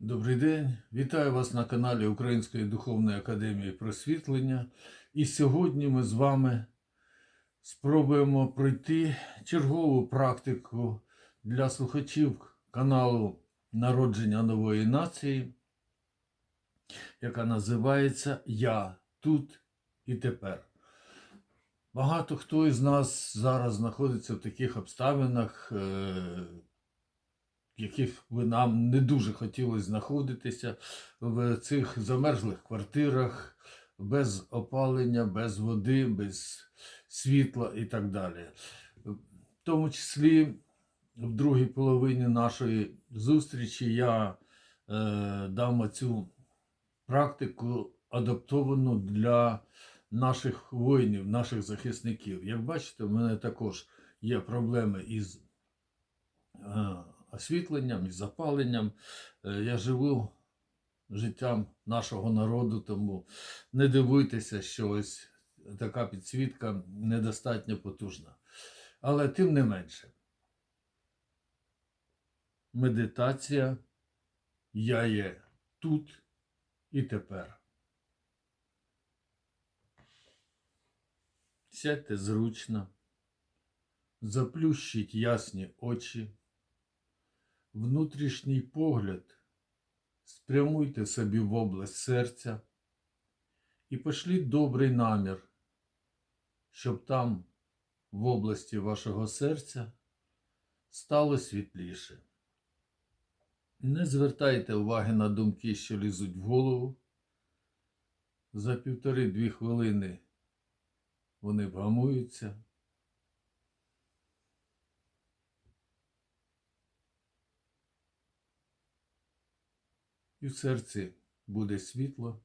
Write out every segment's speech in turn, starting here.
Добрий день, вітаю вас на каналі Української духовної академії просвітлення. І сьогодні ми з вами спробуємо пройти чергову практику для слухачів каналу Народження нової нації, яка називається Я тут і тепер. Багато хто із нас зараз знаходиться в таких обставинах, е, яких би нам не дуже хотілося знаходитися в цих замерзлих квартирах, без опалення, без води, без світла і так далі. В тому числі в другій половині нашої зустрічі я е, дам цю практику адаптовану для наших воїнів, наших захисників. Як бачите, в мене також є проблеми із е, освітленням, із запаленням. Е, Я живу життям нашого народу, тому не дивуйтеся, що ось така підсвітка недостатньо потужна. Але тим не менше, медитація я є тут і тепер. Сядьте зручно, заплющіть ясні очі, внутрішній погляд спрямуйте собі в область серця і пошліть добрий намір, щоб там, в області вашого серця, стало світліше. Не звертайте уваги на думки, що лізуть в голову. За півтори-дві хвилини вони вгамуються. І в серці буде світло,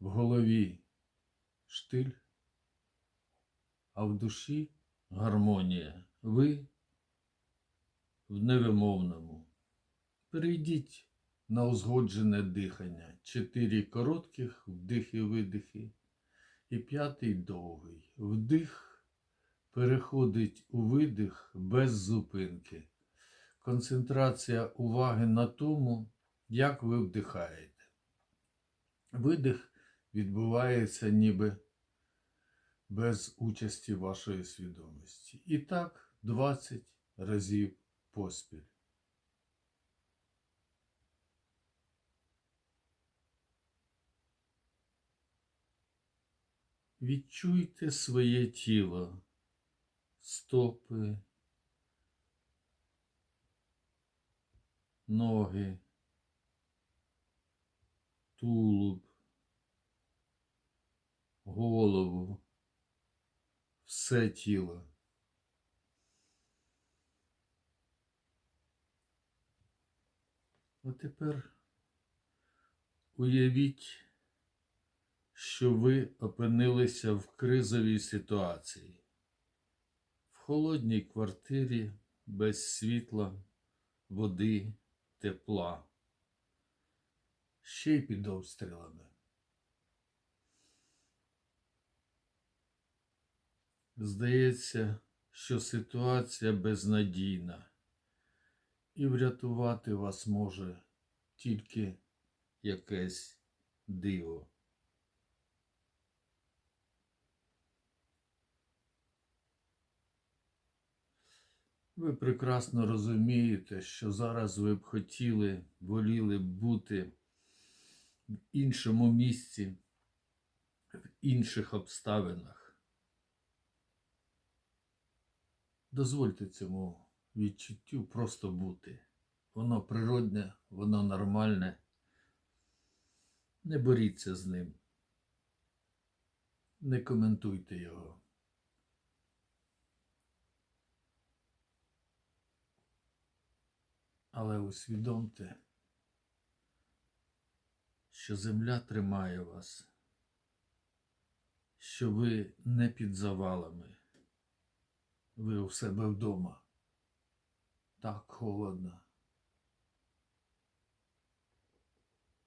в голові штиль, а в душі гармонія. Ви в невимовному. Перейдіть на узгоджене дихання. Чотири коротких вдихи-видихи і п'ятий довгий. Вдих переходить у видих без зупинки. Концентрація уваги на тому, як ви вдихаєте. Видих відбувається ніби без участі вашої свідомості. І так 20 разів поспіль. Відчуйте своє тіло, стопи, ноги, тулуб, голову, все тіло. А тепер уявіть, що ви опинилися в кризовій ситуації, в холодній квартирі без світла, води, тепла, ще й під обстрілами. Здається, що ситуація безнадійна, і врятувати вас може тільки якесь диво. Ви прекрасно розумієте, що зараз ви б хотіли, воліли б бути в іншому місці, в інших обставинах. Дозвольте цьому відчуттю просто бути. Воно природне, воно нормальне. Не боріться з ним. Не коментуйте його. Але усвідомте, що земля тримає вас, що ви не під завалами, ви у себе вдома. Так холодно,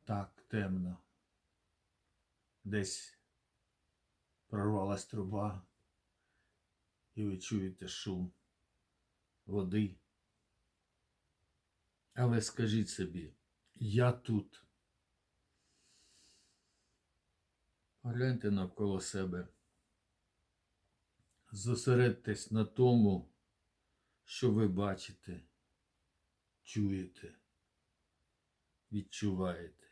так темно. Десь прорвалась труба, і ви чуєте шум води. Але скажіть собі, Я тут. Погляньте навколо себе. Зосередьтесь на тому, що ви бачите, чуєте, відчуваєте.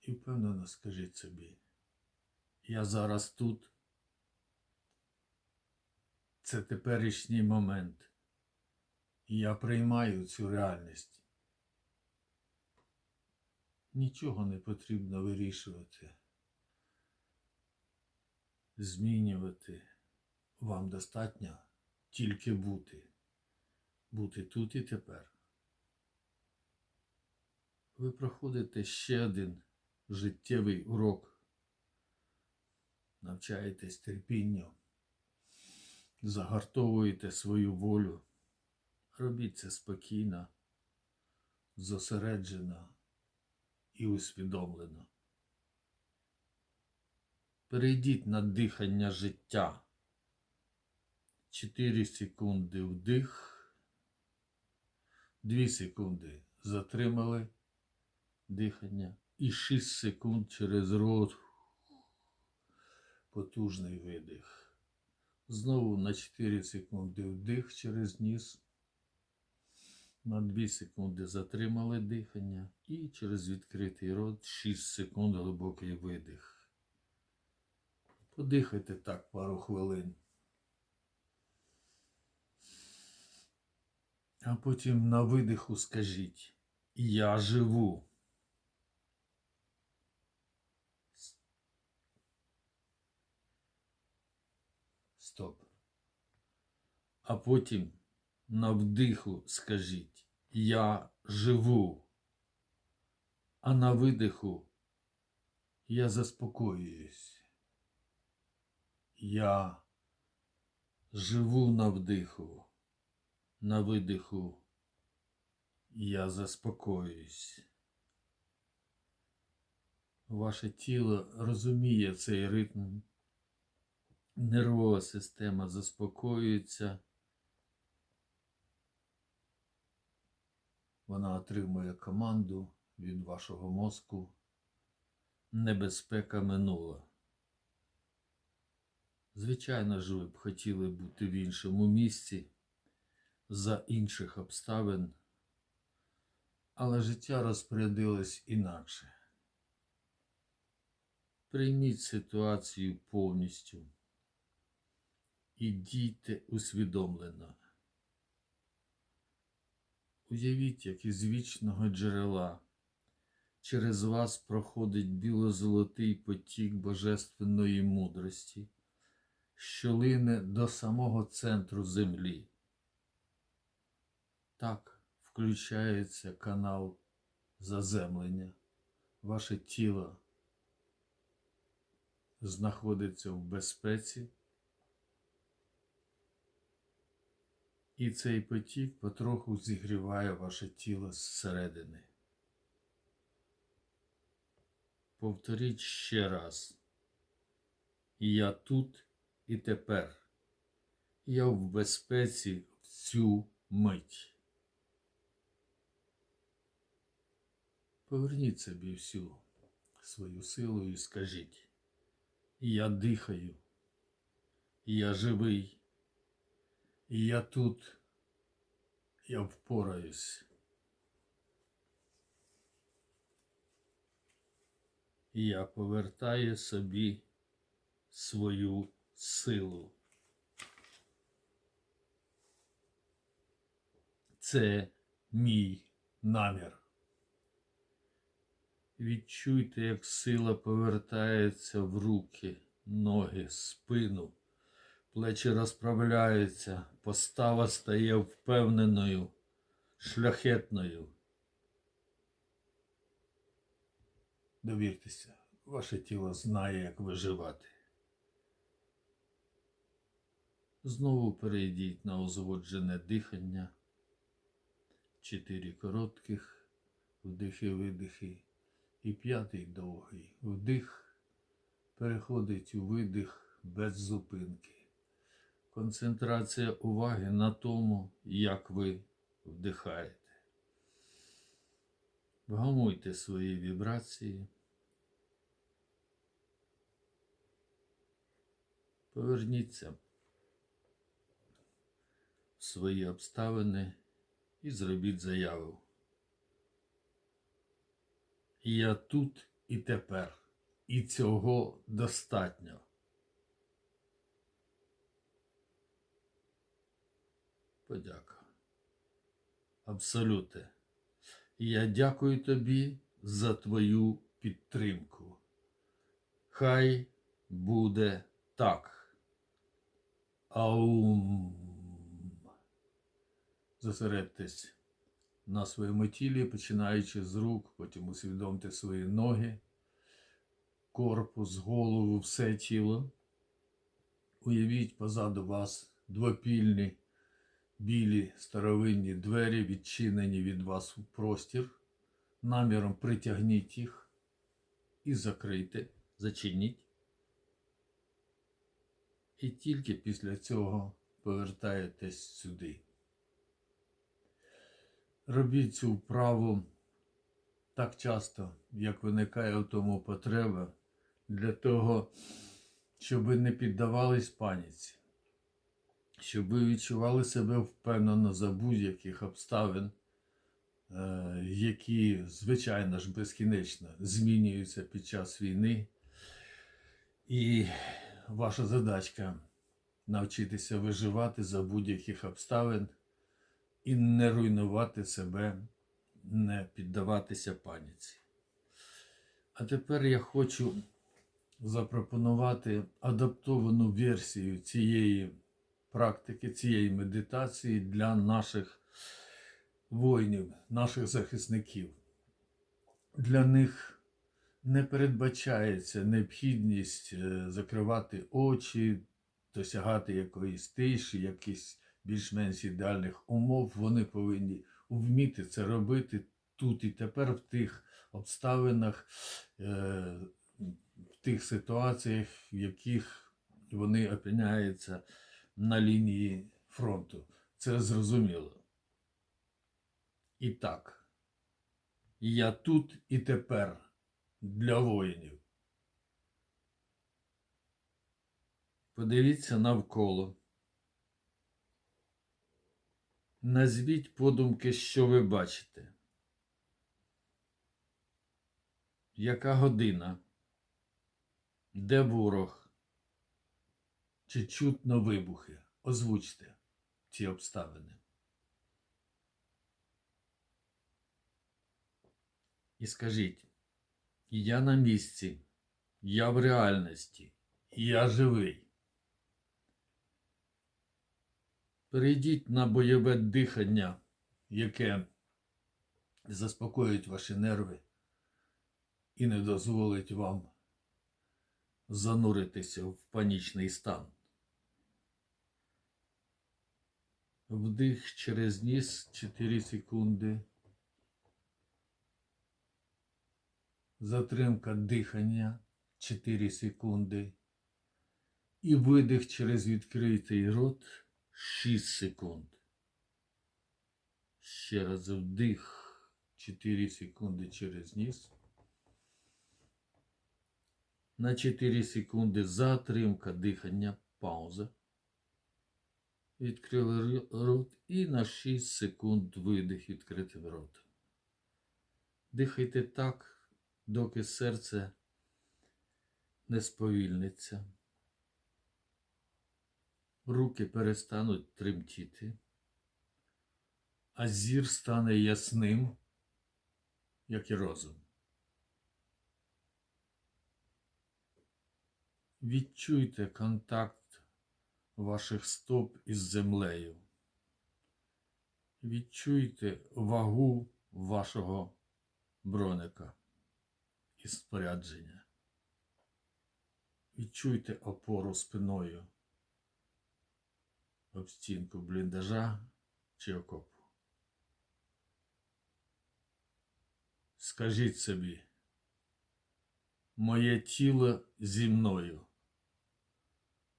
І впевнено скажіть собі, я зараз тут. Це теперішній момент. І я приймаю цю реальність. Нічого не потрібно вирішувати, змінювати. Вам достатньо тільки бути. Бути тут і тепер. Ви проходите ще один життєвий урок. Навчаєтесь терпінню, загартовуєте свою волю. Робіть це спокійно, зосереджено і усвідомлено. Перейдіть на дихання життя. 4 секунди вдих, 2 секунди затримали дихання і 6 секунд через рот потужний видих. Знову на 4 секунди вдих через ніс. На 2 секунди затримали дихання і через відкритий рот 6 секунд глибокий видих. Подихайте так пару хвилин. А потім на видиху скажіть Я живу. Стоп. А потім на вдиху скажіть Я живу. А на видиху я заспокоююсь. Я живу на вдиху, на видиху я заспокоююсь. Ваше тіло розуміє цей ритм. Нервова система заспокоюється. Вона отримує команду від вашого мозку. Небезпека минула. Звичайно ж, ви б хотіли бути в іншому місці за інших обставин, але життя розпорядилось інакше. Прийміть ситуацію повністю і дійте усвідомлено. Уявіть, як із вічного джерела через вас проходить біло-золотий потік божественної мудрості, що лине до самого центру землі. Так включається канал заземлення. Ваше тіло знаходиться в безпеці. І цей потік потроху зігріває ваше тіло зсередини. Повторіть ще раз. Я тут і тепер. Я в безпеці в цю мить. Поверніть собі всю свою силу і скажіть. Я дихаю, я живий. І я тут, я впораюсь. Я повертаю собі свою силу. Це мій намір. Відчуйте, як сила повертається в руки, ноги, спину. Плечі розправляються, постава стає впевненою, шляхетною. Довіртеся, ваше тіло знає, як виживати. Знову перейдіть на узгоджене дихання. Чотири коротких вдихи-видихи і п'ятий довгий вдих переходить у видих без зупинки. Концентрація уваги на тому, як ви вдихаєте. Вгамуйте свої вібрації. Поверніться в свої обставини і зробіть заяву. Я тут і тепер, і цього достатньо. Подяка. Абсолюте. Я дякую тобі за твою підтримку. Хай буде так. Аум. Зосередьтесь на своєму тілі, починаючи з рук, потім усвідомте свої ноги, корпус, голову, все тіло. Уявіть позаду вас двопільні білі старовинні двері, відчинені від вас у простір. Наміром притягніть їх і закрийте, зачиніть. І тільки після цього повертаєтесь сюди. Робіть цю вправу так часто, як виникає в тому потреба, для того, щоб ви не піддавались паніці, щоб ви відчували себе впевнено за будь-яких обставин, е, які, звичайно ж, безкінечно змінюються під час війни. І ваша задачка навчитися виживати за будь-яких обставин і не руйнувати себе, не піддаватися паніці. А тепер я хочу запропонувати адаптовану версію цієї практики, цієї медитації для наших воїнів, наших захисників. Для них не передбачається необхідність е, закривати очі, досягати якоїсь тиші, якихось більш-менш ідеальних умов. Вони повинні вміти це робити тут і тепер, в тих обставинах, е, в тих ситуаціях, в яких вони опиняються на лінії фронту. Це зрозуміло. І так, я тут і тепер для воїнів. Подивіться навколо. Назвіть подумки, що ви бачите. Яка година? Де ворог? Чи чутно вибухи? Озвучте ці обставини. І скажіть, я на місці, я в реальності, я живий. Перейдіть на бойове дихання, яке заспокоїть ваші нерви і не дозволить вам зануритися в панічний стан. Вдих через ніс 4 секунди. Затримка дихання 4 секунди. І видих через відкритий рот 6 секунд. Ще раз вдих 4 секунди через ніс. На 4 секунди затримка дихання, пауза. Відкрили рот і на 6 секунд видих відкритим ротом. Дихайте так, доки серце не сповільниться. Руки перестануть тремтіти, а зір стане ясним, як і розум. Відчуйте контакт ваших стоп із землею. Відчуйте вагу вашого броника і спорядження. Відчуйте опору спиною об стінку бліндажа чи окопу. Скажіть собі, моє тіло зі мною.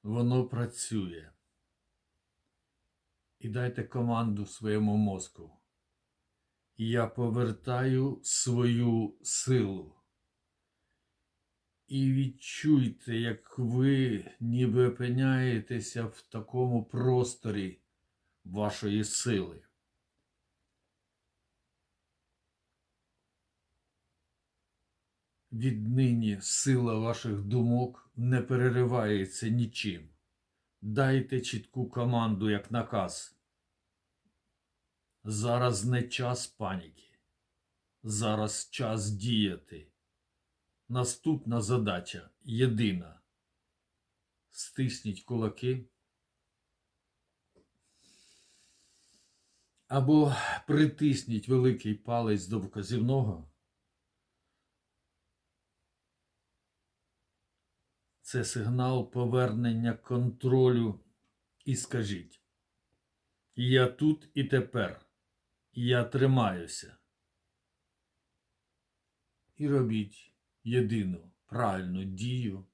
Воно працює. і дайте команду своєму мозку. Я повертаю свою силу. І відчуйте, як ви ніби опиняєтеся в такому просторі вашої сили. Віднині сила ваших думок не переривається нічим. Дайте чітку команду як наказ. Зараз не час паніки. Зараз час діяти. Наступна задача єдина. Стисніть кулаки. Або притисніть великий палець до вказівного. Це сигнал повернення контролю. І скажіть: Я тут і тепер. Я тримаюся. І робіть єдину правильну дію,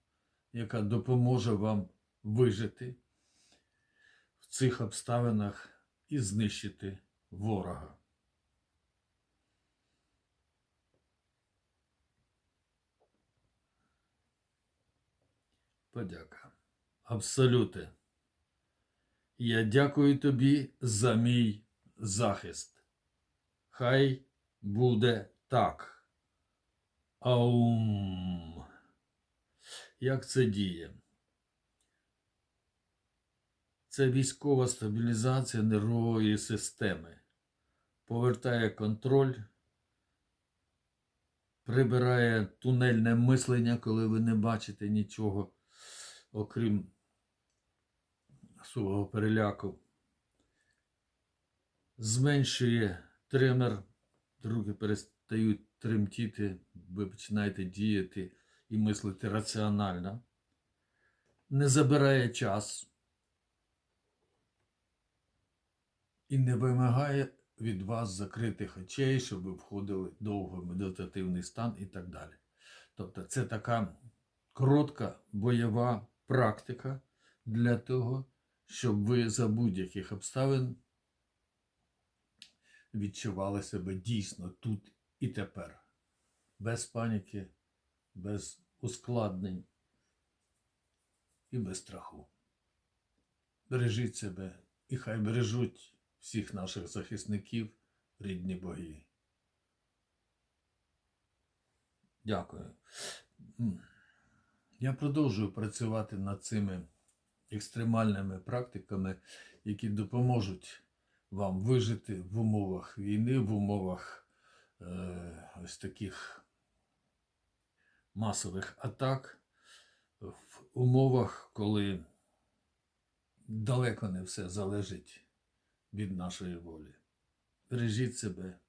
яка допоможе вам вижити в цих обставинах і знищити ворога. Подяка. Абсолюте. Я дякую тобі за мій захист. Хай буде так. Аум. Як це діє? Це військова стабілізація нервової системи. Повертає контроль, прибирає тунельне мислення, коли ви не бачите нічого, окрім свого переляку. Зменшує тремор, руки перестають тремтіти, ви починаєте діяти і мислити раціонально. Не забирає час і не вимагає від вас закритих очей, щоб ви входили довго в медитативний стан і так далі. Тобто це така коротка бойова практика для того, щоб ви за будь-яких обставин відчували себе дійсно тут і тепер, без паніки, без ускладнень і без страху. Бережіть себе і хай бережуть всіх наших захисників, рідні боги. Дякую. Я продовжую працювати над цими екстремальними практиками, які допоможуть вам вижити в умовах війни, в умовах е, ось таких масових атак, в умовах, коли далеко не все залежить від нашої волі. Бережіть себе,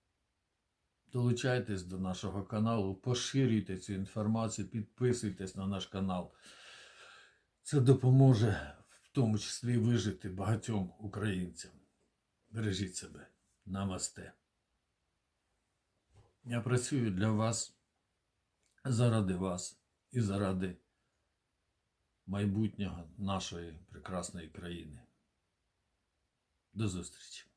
долучайтесь до нашого каналу, поширюйте цю інформацію, підписуйтесь на наш канал. Це допоможе в тому числі вижити багатьом українцям. Бережіть себе. Намасте. Я працюю для вас, заради вас і заради майбутнього нашої прекрасної країни. До зустрічі!